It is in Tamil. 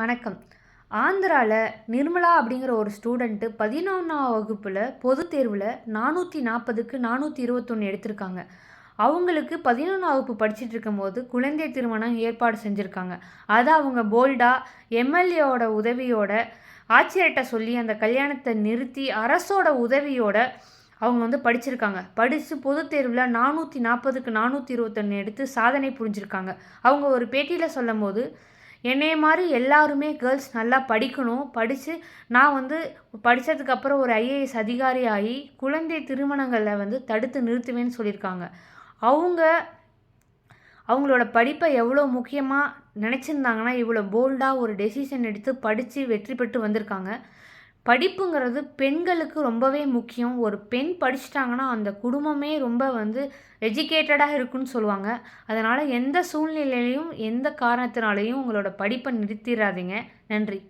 வணக்கம். ஆந்திராவில் நிர்மலா அப்படிங்கிற ஒரு ஸ்டூடெண்ட்டு பதினொன்றாம் வகுப்பில் பொது தேர்வில் நானூற்றி நாற்பதுக்கு நானூற்றி இருபத்தொன்று எடுத்திருக்காங்க. அவங்களுக்கு பதினொன்றாம் வகுப்பு படிச்சுட்டு இருக்கும்போது குழந்தை திருமணம் ஏற்பாடு செஞ்சுருக்காங்க. அதை அவங்க போல்டாக எம்எல்ஏவோட உதவியோட ஆட்சியர்கிட்ட சொல்லி அந்த கல்யாணத்தை நிறுத்தி அரசோட உதவியோட அவங்க வந்து படிச்சிருக்காங்க. படித்து பொது தேர்வில் நானூற்றி நாற்பதுக்கு நானூற்றி இருபத்தொன்று எடுத்து சாதனை புரிஞ்சிருக்காங்க. அவங்க ஒரு பேட்டியில் சொல்லும் போது என்னைய மாதிரி எல்லாருமே கேர்ள்ஸ் நல்லா படிக்கணும். படித்து நான் வந்து படித்ததுக்கப்புறம் ஒரு ஐஏஎஸ் அதிகாரி ஆகி குழந்தை திருமணங்களை வந்து தடுத்து நிறுத்துவேன்னு சொல்லியிருக்காங்க. அவங்க அவங்களோட படிப்பை எவ்வளோ முக்கியமாக நினச்சிருந்தாங்கன்னா இவ்வளோ போல்டாக ஒரு டெசிஷன் எடுத்து படித்து வெற்றி பெற்று வந்திருக்காங்க. படிப்புங்கிறது பெண்களுக்கு ரொம்பவே முக்கியம். ஒரு பெண் படிச்சிட்டாங்கன்னா அந்த குடும்பமே ரொம்ப வந்து எஜுகேட்டடாக இருக்குன்னு சொல்லுவாங்க. அதனால் எந்த சூழ்நிலையிலையும் எந்த காரணத்தினாலையும் உங்களோட படிப்பை நிறுத்திடாதீங்க நன்றி.